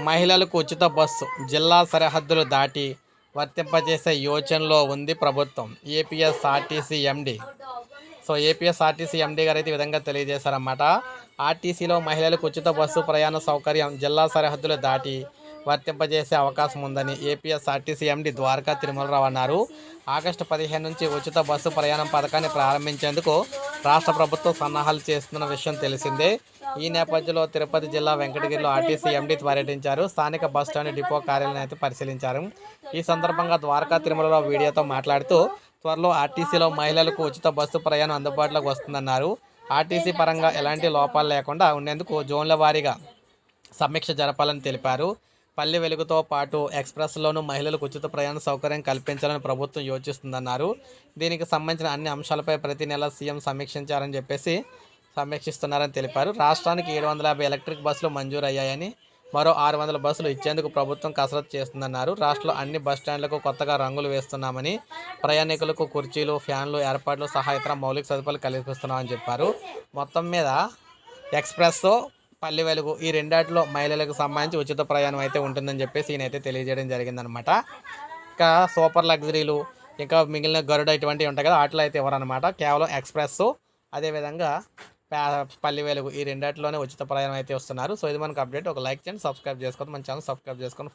మహిళలకు ఉచిత బస్సు జిల్లా సరిహద్దులు దాటి వర్తింపజేసే యోచనలో ఉంది ప్రభుత్వం. APSRTC MD. So APSRTC MD గారు అయితే ఈ విధంగా తెలియజేశారన్నమాట. ఆర్టీసీలో మహిళలకు ఉచిత బస్సు ప్రయాణ సౌకర్యం జిల్లా సరిహద్దులు దాటి వర్తింపజేసే అవకాశం ఉందని ఏపీఎస్ఆర్టీసీ ఎండి ద్వారకా తిరుమలరావు అన్నారు. ఆగస్టు పదిహేను నుంచి ఉచిత బస్సు ప్రయాణం పథకాన్ని ప్రారంభించేందుకు రాష్ట్ర ప్రభుత్వం సన్నాహాలు చేస్తున్న విషయం తెలిసిందే. ఈ నేపథ్యంలో తిరుపతి జిల్లా వెంకటగిరిలో ఆర్టీసీ ఎండీ పర్యటించారు. స్థానిక బస్ స్టాండ్ డిపో కార్యాలయం అయితే పరిశీలించారు. ఈ సందర్భంగా ద్వారకా తిరుమలలో వీడియోతో మాట్లాడుతూ త్వరలో ఆర్టీసీలో మహిళలకు ఉచిత బస్సు ప్రయాణం అందుబాటులోకి వస్తుందన్నారు. ఆర్టీసీ పరంగా ఎలాంటి లోపాలు లేకుండా ఉండేందుకు జోన్ల వారీగా సమీక్ష జరపాలని తెలిపారు. పల్లె వెలుగుతో పాటు ఎక్స్ప్రెస్లోనూ మహిళలకు ఉచిత ప్రయాణ సౌకర్యం కల్పించాలని ప్రభుత్వం యోచిస్తుందన్నారు. దీనికి సంబంధించిన అన్ని అంశాలపై ప్రతి నెల సీఎం సమీక్షించారని చెప్పేసి సమీక్షిస్తున్నారని తెలిపారు. రాష్ట్రానికి ఏడు వందల యాభై ఎలక్ట్రిక్ బస్సులు మంజూరు అయ్యాయని మరో ఆరు వందల బస్సులు ఇచ్చేందుకు ప్రభుత్వం కసరత్తు చేస్తుందన్నారు. రాష్ట్రంలో అన్ని బస్ స్టాండ్లకు కొత్తగా రంగులు వేస్తున్నామని ప్రయాణికులకు కుర్చీలు ఫ్యాన్లు ఏర్పాట్లు సహా ఇతర మౌలిక సదుపాయాలు కల్పిస్తున్నామని చెప్పారు. మొత్తం మీద ఎక్స్ప్రెస్ పల్లె వెలుగు ఈ రెండాటిలో మహిళలకు సంబంధించి ఉచిత ప్రయాణం అయితే ఉంటుందని చెప్పేసి ఈయనైతే తెలియజేయడం జరిగిందనమాట ఇంకా సూపర్ లగ్జరీలు ఇంకా మిగిలిన గరుడ ఇటువంటివి ఉంటాయి కదా వాటిలో అయితే ఎవరనమాట కేవలం ఎక్స్ప్రెస్ అదేవిధంగా పా- పల్లి వెలుగు ఈ రెండాటిలోనే ఉచిత ప్రయాణం అయితే వస్తున్నారు. సో ఇది మనకు అప్డేట్. ఒక లైక్ చేయండి సబ్స్క్రైబ్ చేసుకోండి మన ఛానల్ సబ్స్క్రైబ్ చేసుకొని